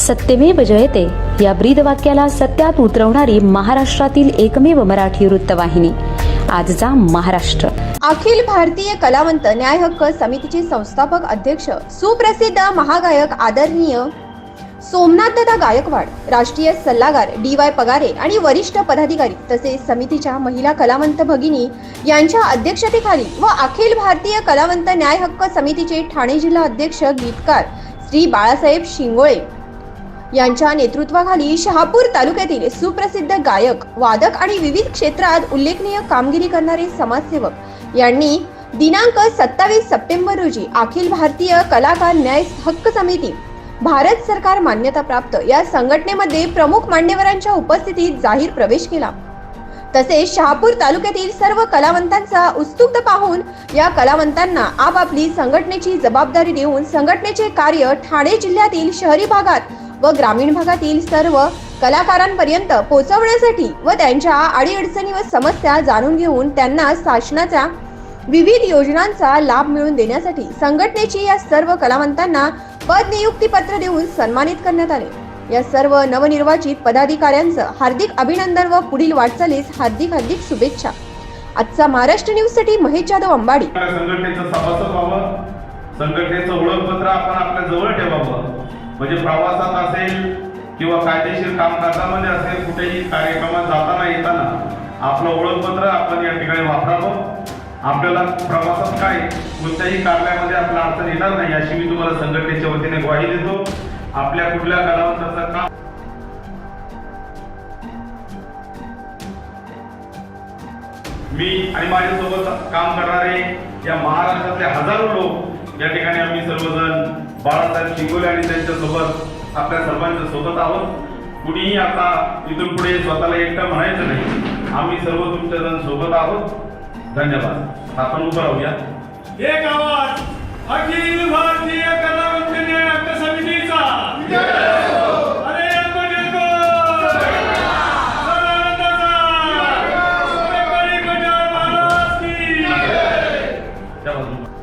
सत्यमेव जयते. या ब्रीद वाक्याला सत्यात उतरवणारी महाराष्ट्रातील एकमेव मराठी वृत्तवाहिनी. आजचा महाराष्ट्र. अखिल भारतीय कलावंत न्याय हक्क समितीचे संस्थापक अध्यक्ष सुप्रसिद्ध महागायक आदरणीय सोमनाथदादा गायकवाड राष्ट्रीय सल्लागार डी वाय पगारे आणि वरिष्ठ पदाधिकारी तसेच समितीच्या महिला कलावंत भगिनी यांच्या अध्यक्षतेखाली व अखिल भारतीय कलावंत न्याय हक्क समितीचे ठाणे जिल्हा अध्यक्ष गीतकार श्री बाळासाहेब शिंगोळे यांच्या नेतृत्वाखाली शहापूर तालुक्यातील सुप्रसिद्ध गायक वादक आणि विविध क्षेत्रात उल्लेखनीय कामगिरी करणारे समाजसेवक यांनी दिनांक सत्तावीस सप्टेंबर रोजी अखिल भारतीय कलाकार न्याय हक्क समिती भारत सरकार मान्यताप्राप्त या संघटनेमध्ये प्रमुख मान्यवरांच्या उपस्थितीत जाहीर प्रवेश केला. तसेच शहापूर तालुक्यातील सर्व कलावंतांचा उत्सुकता पाहून या कलावंतांना आपापली संघटनेची जबाबदारी देऊन संघटनेचे कार्य ठाणे जिल्ह्यातील शहरी भागात व ग्रामीण भागातील सर्व कलाकारांपर्यंत पोहोचवण्यासाठी व त्यांच्या अडीअडचणी व समस्या जाणून घेऊन त्यांना शासनाच्या विविध योजनांचा लाभ मिळवून देण्यासाठी संघटनेची या सर्व कलावंतांना पद नियुक्ती पत्र देऊन सन्मानित करण्यात आले. या सर्व नवनिर्वाचित पदाधिकाऱ्यांचं हार्दिक अभिनंदन व पुढील वाटचालीस हार्दिक हार्दिक शुभेच्छा. आजचा महाराष्ट्र न्यूजसाठी महेश जाधव अंबाडी. संघटनेचं सभासद व्हावं संघटनेचं ओळखपत्र आपण आपल्या जवळ ठेवा म्हणजे प्रवासात असेल किंवा कायदेशीर कामकाजामध्ये असेल कुठेही कार्यक्रमात जाताना येताना आपलं ओळखपत्र आपण या ठिकाणी वापरावं. आपल्याला प्रवासात काय कोणत्याही कार्यामध्ये आपला अडचण येणार नाही अशी मी तुम्हाला संघटनेच्या वतीने ग्वाही देतो. आपल्या कुठल्या कलावंताचं काम मी आणि माझ्यासोबत काम करणारे या महाराष्ट्रातले हजारो लोक या ठिकाणी आम्ही सर्वजण बाळासाहेब शिंगोले आणि त्यांच्यासोबत आपल्या सर्वांच्या सोबत आहोत. कुणीही आता इथून पुढे स्वतःला एकटं म्हणायचं नाही. आम्ही सर्व तुमच्या जण सोबत आहोत. धन्यवाद. आपण उभं राहूया. एक आवाज. अखिल じゃあ